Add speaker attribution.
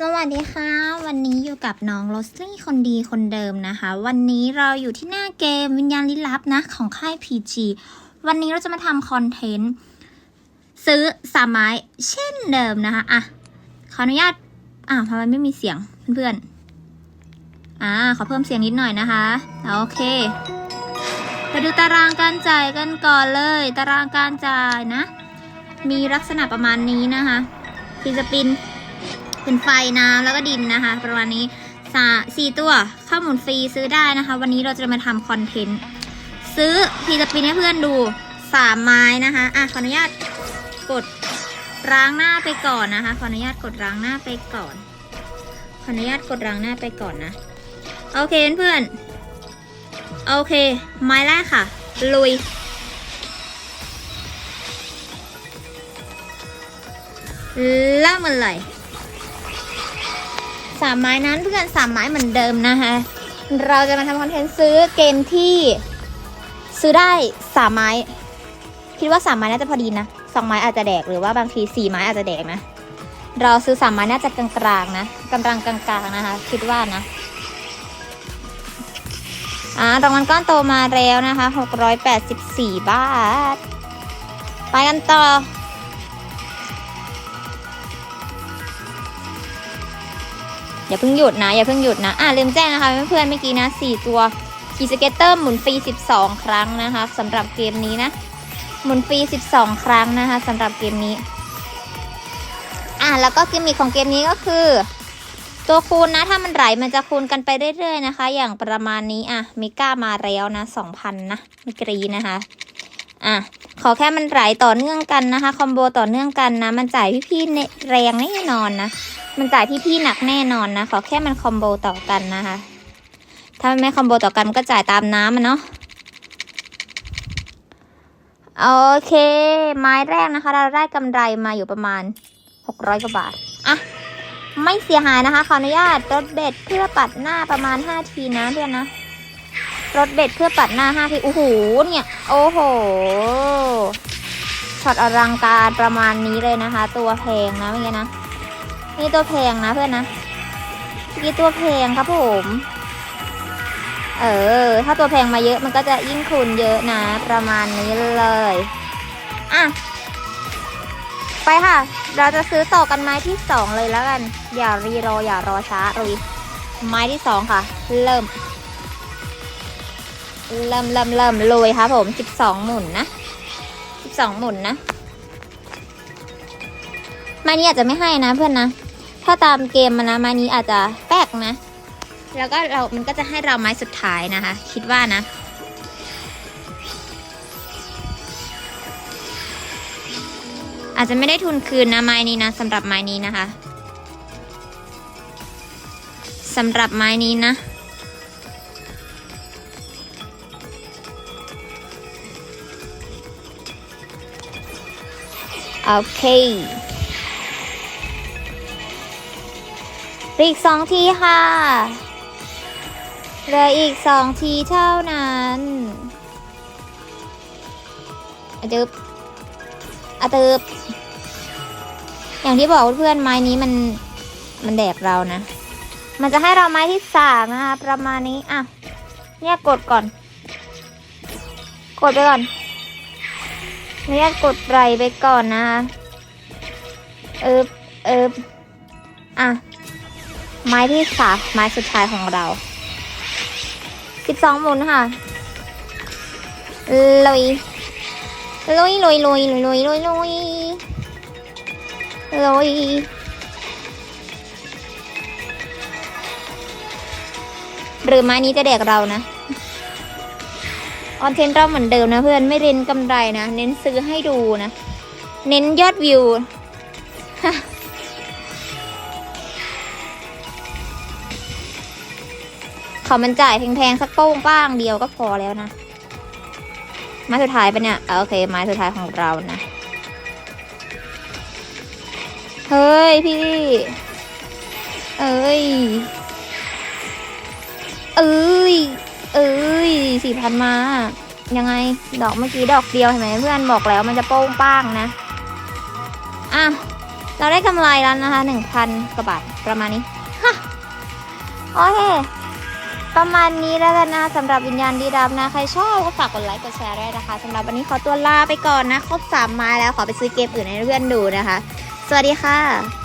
Speaker 1: สวัสดีค่ะ วันนี้อยู่กับน้องโรสลี่คนดีคนเดิมนะคะ วันนี้เราอยู่ที่หน้าเกมวิญญาณลี้ลับนะ ของค่าย PG วันนี้เราจะมาทำคอนเทนต์ ซื้อสามไม้เช่นเดิมนะคะ อะ ขออนุญาตอะทำไมไม่มีเสียงเพื่อนๆ อ่า ขอเพิ่มเสียงนิดหน่อยนะคะ โอเค ไปดูตารางการจ่ายกันก่อนเลย ตารางการจ่ายนะ มีลักษณะประมาณนี้นะคะทีจะปิน เป็นไฟน้ำแล้วก็ดินนะคะ ประมาณนี้สาสี่ตัวข้าหมุนฟรีซื้อได้นะคะ วันนี้เราจะมาทำคอนเทนต์ซื้อพีจะปินให้เพื่อนดูสามไม้นะคะอะขออนุญาตกดล้างหน้าไปก่อนนะคะ ขออนุญาตกดล้างหน้าไปก่อน ขออนุญาตกดล้างหน้าไปก่อนนะ โอเคเพื่อนโอเค ไม้แรกค่ะ ลุย เริ่มมันเลย สามไม้นั้นเพื่อนสามไม้เหมือนเดิมนะคะ เราจะมาทำคอนเทนต์ซื้อเกมที่ซื้อได้สามไม้ คิดว่าสามไม้น่าจะพอดีนะสองไม้อาจจะแดกหรือว่าบางทีสี่ไม้อาจจะแดกนะ เราซื้อสามไม้น่าจะกลางๆนะกำลังกลางๆนะคะ คิดว่านะอ่ารางวัลก้อนโตมาแล้วนะคะหกร้อยแปดสิบสี่บาท ไปกันต่อ อย่าเพิ่งหยุดนะ อย่าเพิ่งหยุดนะ อ่าลืมแจ้งนะคะเพื่อนๆเมื่อกี้นะสี่ตัวขี่สเก็ตเตอร์หมุนฟรี12 ครั้งนะคะสำหรับเกมนี้นะ หมุนฟรี12 ครั้งนะคะสำหรับเกมนี้ อ่าแล้วก็กิมมิคของเกมนี้ก็คือ ตัวคูณนะ ถ้ามันไหลมันจะคูณกันไปเรื่อยๆนะคะ อย่างประมาณนี้อะมิก้ามาแล้วนะ2,000นะมิกรีนะคะอะขอแค่มันไหลต่อเนื่องกันนะคะ คอมโบต่อเนื่องกันนะ มันจ่ายพี่ๆแรงแน่นอนนะ มันจ่ายพี่ๆหนักแน่นอนนะขอแค่มันคอมโบต่อกันนะคะ ถ้าไม่คอมโบต่อกันมันก็จ่ายตามน้ำมันเนาะโอเค ไม้แรกนะคะ เราได้กำไรมาอยู่ประมาณ 600กว่าบาท อะ ไม่เสียหายนะคะ ขออนุญาตรถเบ็ดเพื่อปัดหน้าประมาณ 5 ทีนะเพื่อนนะ รถเบ็ดเพื่อปัดหน้า 5 ที โอ้โห เนี่ย โอ้โห ช็อตอลังการประมาณนี้เลยนะคะ ตัวแพงนะเมื่อกี้นะ นี่ตัวแพงนะเพื่อนนะนี่ตัวแพงครับผม เออ ถ้าตัวแพงมาเยอะมันก็จะยิ่งคูณเยอะนะ ประมาณนี้เลย อะ ไปค่ะ เราจะซื้อต่อกันไม้ที่สองเลยแล้วกัน อย่ารีรออย่ารอช้าลุยไม้ที่สองค่ะ เริ่ม เริ่มเริ่มเริ่มลุยครับผมสิบสองหมุนนะสิบสองหมุนนะไม้นี้อาจจะไม่ให้นะเพื่อนนะ ถ้าตามเกมมันนะไม้นี้อาจจะแป๊กนะ แล้วก็เรา มันก็จะให้เราไม้สุดท้ายนะคะ คิดว่านะ อาจจะไม่ได้ทุนคืนนะไม้นี้นะสำหรับไม้นี้นะคะสำหรับไม้นี้นะโอเค ออีกสองทีค่ะเหลืออีกสองทีเท่านั้นอะตึบอะตึบอย่างที่บอกเพื่อนไม้นี้มันมันแดกเรานะ มันจะให้เราไม้ที่สามนะคะประมาณนี้ อะ เนี่ยกดก่อน กดไปก่อนเนี่ยกดไหลไปก่อนนะคะเอิบเอิบอะ ไม้ที่สามไม้สุดท้ายของเราสิบสองหมุนค่ะลุยลุยลุยลุยลุยลุยลุยลุยลุยหรือไม้นี้จะแดกเรานะคอนเทนต์เราเหมือนเดิมนะเพื่อนไม่เน้นกำไรนะ เน้นซื้อให้ดูนะ เน้นยอดวิว อมันจ่ายแพงๆสักโป้งป้างเดียวก็พอแล้วนะ ไม้สุดท้ายปะเนี่ยโอเค ไม้สุดท้ายของเรานะ เฮ้ยพี่ เอ้ย เอ้ย เอ้ยสี่พันมา ยังไง ดอกเมื่อกี้ดอกเดียวเห็นไหมเพื่อนบอกแล้วมันจะโป้งป้างนะ อะ เราได้กำไรแล้วนะคะหนึ่งพันกว่าบาทประมาณนี้ฮะโอเค ประมาณนี้แล้วกันนะสำหรับวิญญาณดีดับนะ ใครชอบก็ฝากกดไลค์กดแชร์ด้วยนะคะสำหรับวันนี้ขอตัวลาไปก่อนนะ ครบสามไม้แล้วขอไปซื้อเกมอื่นให้เพื่อนดูนะคะ สวัสดีค่ะ